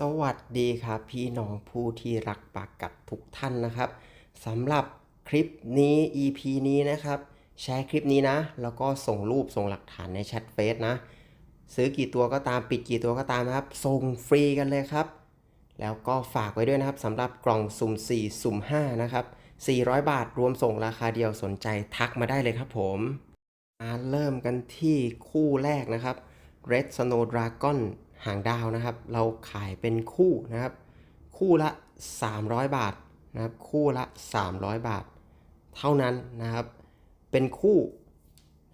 สวัสดีครับพี่น้องผู้ที่รักปากกัดทุกท่านนะครับสำหรับคลิปนี้ EP นี้นะครับ แชร์คลิปนี้นะ แล้วก็ส่งรูปส่งหลักฐานในแชทเฟซนะ ซื้อกี่ตัวก็ตามปิดกี่ตัวก็ตามนะครับ ส่งฟรีกันเลยครับ แล้วก็ฝากไว้ด้วยนะครับสำหรับกล่องสุ่ม 4 สุ่ม 5 นะครับ 400 บาทรวมส่งราคาเดียวสนใจทักมาได้เลยครับผมมาเริ่มกันที่คู่แรกนะครับ Red Snow Dragon หางดาวนะครับ เราขายเป็นคู่นะครับ คู่ละ 300 บาทนะครับ คู่ละ 300 บาท เท่านั้นนะครับ เป็นคู่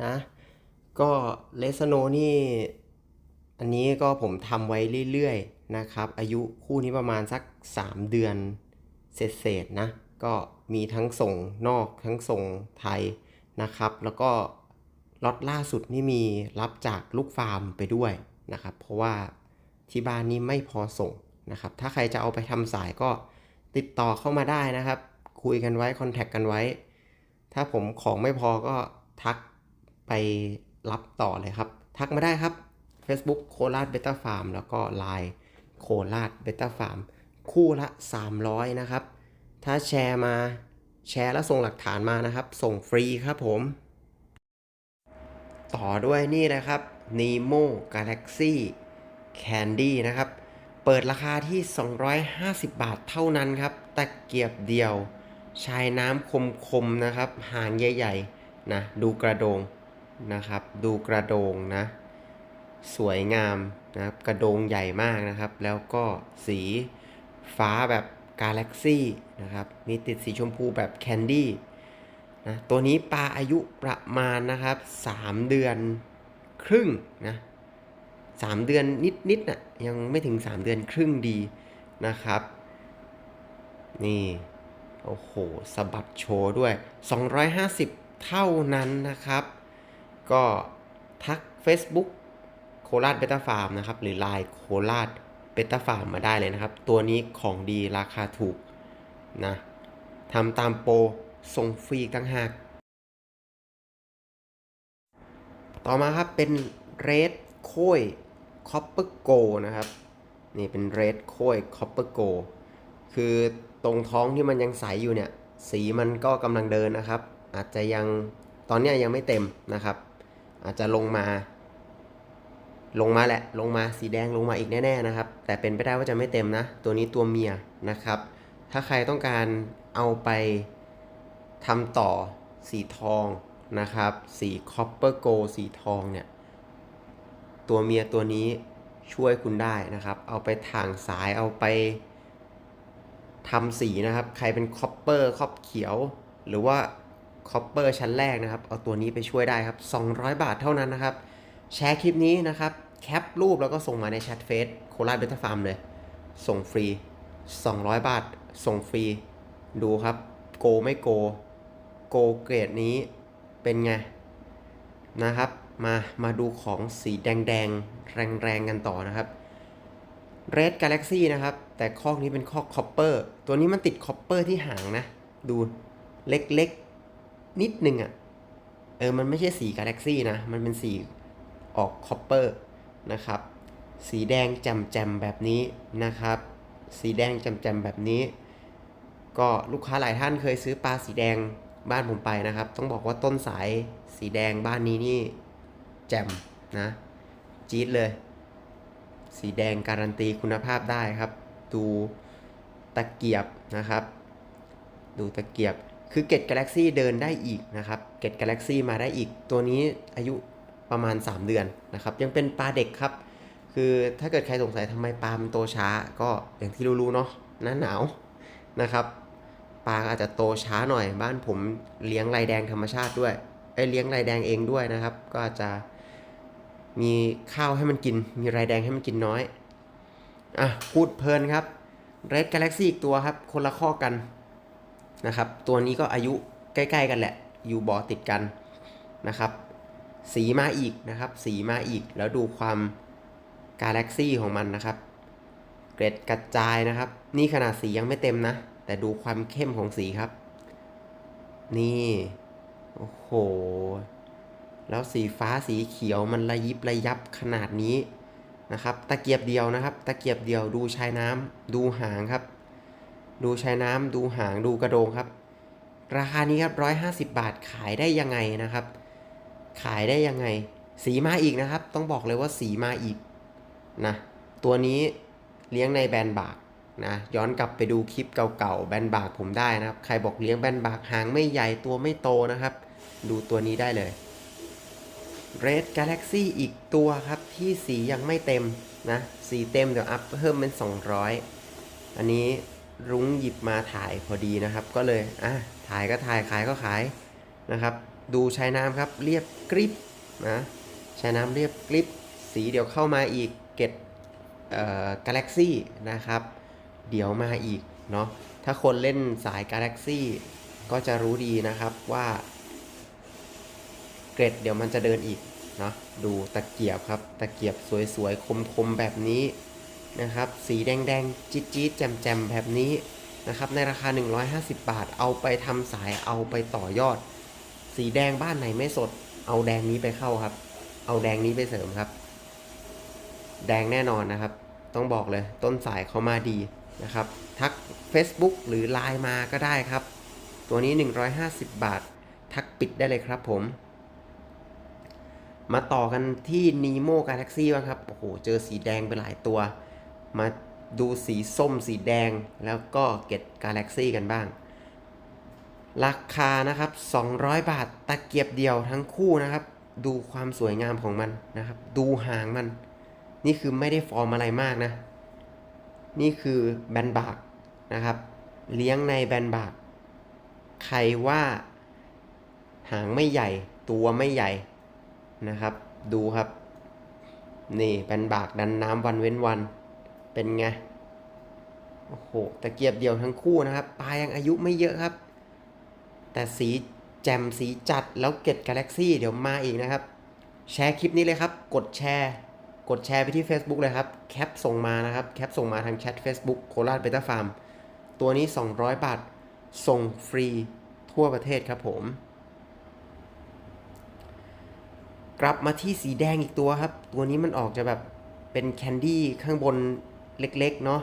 นะก็เลสโนนี่ อันนี้ก็ผมทำไว้เรื่อยๆนะครับ อายุคู่นี้ประมาณสัก 3 เดือนเศษๆนะ ก็มีทั้งส่งนอกทั้งส่งไทยนะครับ แล้วก็ล็อตล่าสุดนี่มีรับจากลูกฟาร์มไปด้วยนะครับ เพราะว่า ที่บ้านนี้ไม่พอส่งนะครับ ถ้าใครจะเอาไปทำสายก็ติดต่อเข้ามาได้นะครับ คุยกันไว้คอนแทคกันไว้ ถ้าผมของไม่พอก็ทักไปรับต่อเลยครับ ทักมาได้ครับ Facebook โคราชเบต้าฟาร์มแล้วก็ Line โคราชเบต้าฟาร์มคู่ละ 300 นะครับ ถ้าแชร์มาแชร์แล้วส่งหลักฐานมานะครับ ส่งฟรีครับผม ต่อด้วยนี่นะครับ Nemo Galaxy Candy นะครับ เปิดราคาที่ 250 บาทเท่านั้นครับ ตะเกียบเดียว ชายน้ำคมๆนะครับ หางใหญ่ๆนะ ดูกระโดงนะครับ ดูกระโดงนะ สวยงามนะครับ กระโดงใหญ่มากนะครับ แล้วก็สีฟ้าแบบกาแล็กซี่นะครับ มีติดสีชมพูแบบแคนดี้นะตัวนี้ปลาอายุประมาณนะครับ 3 เดือนครึ่งนะ สามเดือนนิดๆน่ะยังไม่ถึง 3 เดือนครึ่งดีนะครับ นี่ โอ้โหสะบัดโชว์ด้วย 250 เท่านั้นนะครับ ก็ทัก Facebook โคราชเบต้าฟาร์มนะครับ หรือ Line โคราชเบต้าฟาร์มมาได้เลยนะครับ ตัวนี้ของดีราคาถูกนะทำตามโปรส่งฟรีตั้งหาก ต่อมาครับเป็นเรด โค้ยคอปเปอร์โกนะครับ นี่เป็นเรดโค้ยคอปเปอร์โกคือตรงท้องที่มันยังใสอยู่เนี่ย สีมันก็กำลังเดินนะครับ อาจจะยังตอนนี้ยยังไม่เต็มนะครับ อาจจะลงมา ลงมาแหละ ลงมาสีแดงลงมาอีกแน่ๆนะครับ แต่เป็นไปได้ว่าจะไม่เต็มนะ ตัวนี้ตัวเมียนะครับ ถ้าใครต้องการเอาไปทำต่อสีทองนะครับ สีคอปเปอร์โกสีทองเนี่ย ตัวเมียตัวนี้ช่วยคุณได้นะครับ เอาไปถ่างสายเอาไปทำสีนะครับ ใครเป็นคอปเปอร์คอบเขียว หรือว่าคอปเปอร์ชั้นแรกนะครับ เอาตัวนี้ไปช่วยได้ครับ 200 บาทเท่านั้นนะครับ แชร์คลิปนี้นะครับ แคปรูปแล้วก็ส่งมาในแชทเฟซโคราชเบต้าฟาร์มเลย ส่งฟรี 200 บาท ส่งฟรี ดูครับ โกไม่โก โกเกรดนี้เป็นไงนะครับ มามาดูของสีแดงๆแรงๆกันต่อนะครับ Red Galaxy นะครับ แต่คอกนี้เป็นคอกคอปเปอร์ตัวนี้มันติดคอปเปอร์ที่หางนะ ดูเล็กๆ นิดนึงอะ่ะ เออ มันไม่ใช่สี Galaxy นะ มันเป็นสีออกคอปเปอร์นะครับ สีแดงแจ่มๆแบบนี้นะครับ สีแดงแจ่มๆแบบนี้ ก็ลูกค้าหลายท่านเคยซื้อปลาสีแดงบ้านผมไปนะครับ ต้องบอกว่าต้นสายสีแดงบ้านนี้นี่ แจ่มนะจี๊ดเลย สีแดงการันตีคุณภาพได้ครับ ดูตะเกียบนะครับ ดูตะเกียบคือเกตกาแล็กซี่เดินได้อีกนะครับ เกตกาแล็กซี่มาได้อีก ตัวนี้อายุประมาณ 3 เดือนนะครับ ยังเป็นปลาเด็กครับ คือถ้าเกิดใครสงสัยทำไมปลามันโตช้า ก็อย่างที่รู้ๆเนาะหน้าหนาวนะครับปลาอาจจะโตช้าหน่อยบ้านผมเลี้ยงลายแดงธรรมชาติด้วยไอเลี้ยงลายแดงเองด้วยนะครับ ก็อาจจะ มีข้าวให้มันกิน มีลายแดงให้มันกินน้อย อะ พูดเพลินครับ Red Galaxy อีกตัวครับ คนละข้อกันนะครับ ตัวนี้ก็อายุใกล้ๆกันแหละ อยู่บ่อติดกันนะครับ สีมาอีกนะครับ สีมาอีก แล้วดูความกาแล็กซี่ของมันนะครับ เกรดกระจายนะครับ นี่ขนาดสียังไม่เต็มนะ แต่ดูความเข้มของสีครับ นี่ โอ้โห แล้วสีฟ้าสีเขียวมันระยิบระยับขนาดนี้นะครับ ตะเกียบเดียวนะครับ ตะเกียบเดียวดูชายน้ำดูหางครับ ดูชายน้ำดูหางดูกระโดงครับ ราคานี้ครับ150บาทขายได้ยังไงนะครับ ขายได้ยังไง สีมาอีกนะครับ ต้องบอกเลยว่าสีมาอีกนะตัวนี้เลี้ยงในแบนบากนะย้อนกลับไปดูคลิปเก่าๆแบนบากผมได้นะครับ ใครบอกเลี้ยงแบนบากหางไม่ใหญ่ตัวไม่โตนะครับ ดูตัวนี้ได้เลย Red Galaxy อีกตัวครับที่สียังไม่เต็มนะ สีเต็มเดี๋ยวอัพเพิ่มเป็น 200 อันนี้รุ้งหยิบมาถ่ายพอดีนะครับ ก็เลยอะถ่ายก็ถ่ายขายก็ขายนะครับ ดูใชายน้ำครับเรียบกริบนะใชายน้ำเรียบกริบสีเดี๋ยวเข้ามาอีกเกตเอ่อกาแล็กซี่นะครับ เดี๋ยวมาอีกเนาะถ้าคนเล่นสายกาแล็กซี่ก็จะรู้ดีนะครับว่า รดเดี๋ยวมันจะเดินอีกเนาะดูตะเกียบครับ ตะเกียบสวยๆ คมๆ แบบนี้นะครับ สีแดงๆ จี๊ดๆ แจ่มๆ แบบนี้นะครับ ในราคา 150 บาท เอาไปทำสาย เอาไปต่อยอด สีแดงบ้านไหนไม่สด เอาแดงนี้ไปเข้าครับ เอาแดงนี้ไปเสริมครับ แดงแน่นอนนะครับ ต้องบอกเลย ต้นสายเขามาดีนะครับ ทัก Facebook หรือ Line มาก็ได้ครับ ตัวนี้ 150 บาท ทักปิดได้เลยครับผม มาต่อกันที่ Nemo Galaxy บ้างครับ โอ้โห เจอสีแดงไปหลายตัว มาดูสีส้มสีแดงแล้วก็เก็ต Galaxy กันบ้าง ราคานะครับ 200 บาทตะเกียบเดียวทั้งคู่นะครับ ดูความสวยงามของมันนะครับ ดูหางมัน นี่คือไม่ได้ฟอร์มอะไรมากนะ นี่คือแบนบากนะครับ เลี้ยงในแบนบาก ใครว่าหางไม่ใหญ่ตัวไม่ใหญ่ นะครับ ดูครับ นี่เป็นบากดันน้ำวันเว้นวัน เป็นไง โอ้โหตะเกียบเดียวทั้งคู่นะครับ ปลายังอายุไม่เยอะครับ แต่สีแจ่มสีจัดแล้วเก็ตกาแล็กซี่เดี๋ยวมาอีกนะครับ แชร์คลิปนี้เลยครับ กดแชร์ กดแชร์ไปที่ Facebook เลยครับ แคปส่งมานะครับ แคปส่งมาทางแชท Facebook โคราชเบต้าฟาร์ม ตัวนี้ 200 บาท ส่งฟรีทั่วประเทศครับผม กลับมาที่สีแดงอีกตัวครับ ตัวนี้มันออกจะแบบเป็นแคนดี้ข้างบนเล็กๆเนาะ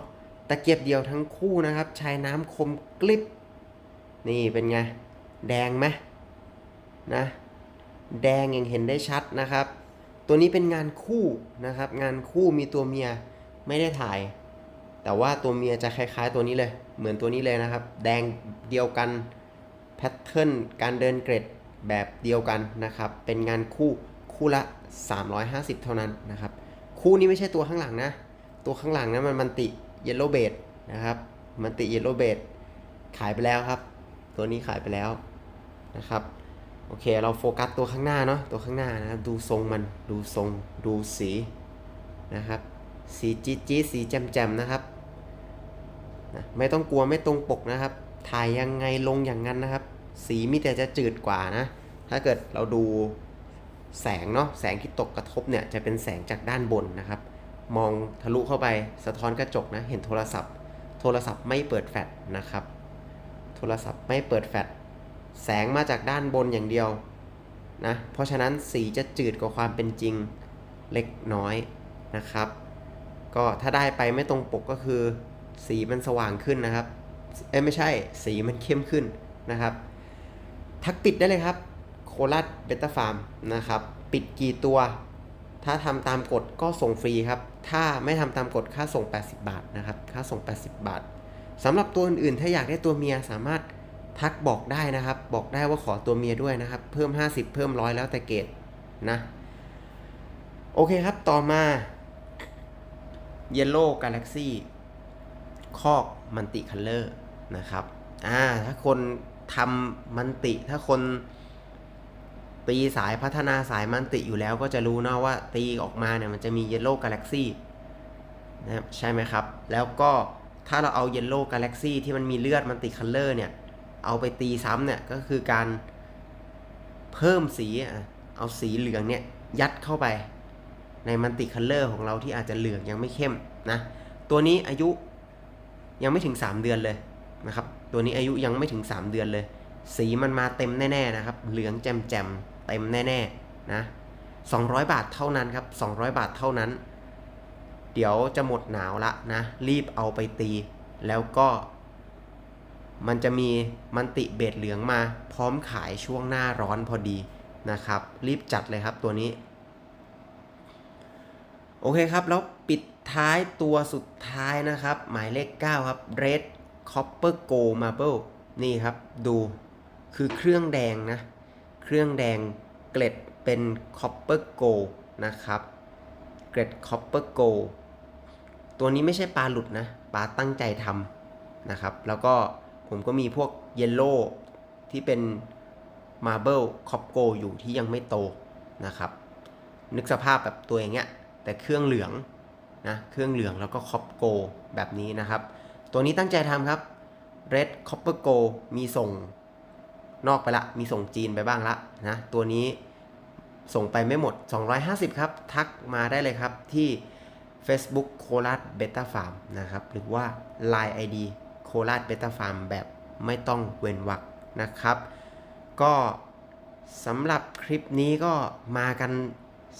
ตะเกียบเดียวทั้งคู่นะครับ ชายน้ำคมกลิบ นี่เป็นไง แดงไหมนะ แดงยังเห็นได้ชัดนะครับ ตัวนี้เป็นงานคู่นะครับ งานคู่มีตัวเมียไม่ได้ถ่าย แต่ว่าตัวเมียจะคล้ายๆตัวนี้เลย เหมือนตัวนี้เลยนะครับ แดงเดียวกันแพทเทิร์นการเดินเกรดแบบเดียวกันนะครับ เป็นงานคู่ คู่ละ 350 เท่านั้นนะครับ คู่นี้ไม่ใช่ตัวข้างหลังนะ ตัวข้างหลังนะมันมันติเยลโลเบดนะครับ มันติเยลโลเบดขายไปแล้วครับ ตัวนี้ขายไปแล้วนะครับ โอเค เราโฟกัสตัวข้างหน้าเนาะ ตัวข้างหน้านะครับดูทรงมัน ดูทรง ดูสีนะครับ สีจี๊ดจี๊ดสีแจ่มแจ่มนะครับนะไม่ต้องกลัวไม่ตรงปกนะครับ ถ่ายยังไงลงอย่างนั้นนะครับ สีมีแต่จะจืดกว่านะ ถ้าเกิดเราดู แสงเนาะแสงที่ตกกระทบเนี่ยจะเป็นแสงจากด้านบนนะครับ มองทะลุเข้าไปสะท้อนกระจกนะเห็นโทรศัพท์ โทรศัพท์ไม่เปิดแฟลชนะครับ โทรศัพท์ไม่เปิดแฟลชแสงมาจากด้านบนอย่างเดียวนะเพราะฉะนั้นสีจะจืดกว่าความเป็นจริงเล็กน้อยนะครับ ก็ถ้าได้ไปไม่ตรงปกก็คือ สีมันสว่างขึ้นนะครับเอ้ไม่ใช่สีมันเข้มขึ้นนะครับ ทักปิดได้เลยครับ ราชเบต้าฟาร์มนะครับปิดกี่ตัว ถ้าทำตามกฎก็ส่งฟรีครับ ถ้าไม่ทำตามกฎค่าส่ง 80 บาทนะครับค่าส่ง 80 บาทสำหรับตัวอื่นๆ ถ้าอยากได้ตัวเมียสามารถทักบอกได้นะครับ บอกได้ว่าขอตัวเมียด้วยนะครับ เพิ่ม 50 เพิ่มร้อยแล้วแต่เกรดนะ โอเคครับต่อมา Yellow Galaxy คอกมันติคัลเลอร์นะครับอ่าถ้าคนทำมันติถ้าคน ตีสายพัฒนาสายมันติอยู่แล้วก็จะรู้นะว่าตีออกมาเนี่ยมันจะมี Yellow Galaxy นะครับใช่ไหมครับ แล้วก็ถ้าเราเอา Yellow Galaxy ที่มันมีเลือดมันติคัลเลอร์เนี่ย เอาไปตีซ้ำเนี่ยก็คือการเพิ่มสีเอาสีเหลืองเนี่ยยัดเข้าไปในมันติคัลเลอร์ของเราที่อาจจะเหลืองยังไม่เข้มนะ ตัวนี้อายุยังไม่ถึง 3 เดือนเลยนะครับ ตัวนี้อายุยังไม่ถึง 3 เดือนเลย สีมันมาเต็มแน่ ๆ นะครับ เหลืองแจ่มๆ เต็มแน่ๆนะ200 บาทเท่านั้นครับ 200 บาทเท่านั้น เดี๋ยวจะหมดหนาวละนะ รีบเอาไปตี แล้วก็ มันจะมีมันติเบดเหลืองมา พร้อมขายช่วงหน้าร้อนพอดีนะครับ รีบจัดเลยครับตัวนี้ โอเคครับ แล้วปิดท้ายตัวสุดท้ายนะครับ หมายเลข 9 ครับ Red Copper Gold Marble นี่ครับ ดูคือเครื่องแดงนะ เครื่องแดงเกล็ดเป็น Copper Gold นะครับ เกล็ด Copper Gold ตัวนี้ไม่ใช่ปลาหลุดนะ ปลาตั้งใจทำนะครับ แล้วก็ผมก็มีพวกเยลโล่ที่เป็น Marble Cop Gold อยู่ที่ยังไม่โตนะครับ นึกสภาพแบบตัวอย่างเงี้ย แต่เครื่องเหลืองนะ เครื่องเหลืองแล้วก็คอปโกแบบนี้นะครับ ตัวนี้ตั้งใจทำครับ Red Copper Gold มีส่ง นอกไปละ มีส่งจีนไปบ้างละนะ ตัวนี้ส่งไปไม่หมด 250 ครับ ทักมาได้เลยครับที่ Facebook โคราชเบต้าฟาร์มนะครับ หรือว่า Line ID โคราชเบต้าฟาร์มแบบไม่ต้องเว้นวรรคนะครับ ก็สำหรับคลิปนี้ก็มากัน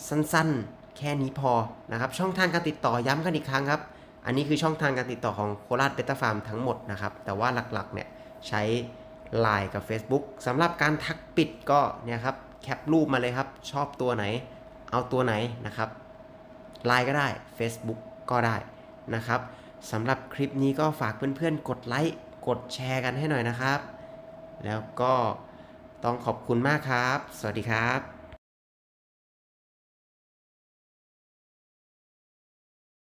สั้นๆ แค่นี้พอนะครับ ช่องทางการติดต่อย้ำกันอีกครั้งครับ อันนี้คือช่องทางการติดต่อของโคราชเบต้าฟาร์มทั้งหมดนะครับ แต่ว่าหลักๆเนี่ยใช้ Line กับ Facebook สำหรับการทักปิดก็เนี่ยครับแคปรูปมาเลยครับ ชอบตัวไหน เอาตัวไหนนะครับ Line ก็ได้ Facebook ก็ได้นะครับสำหรับคลิปนี้ก็ฝากเพื่อนๆ กดไลค์กดแชร์กันให้หน่อยนะครับ แล้วก็ต้องขอบคุณมากครับ สวัสดีครับ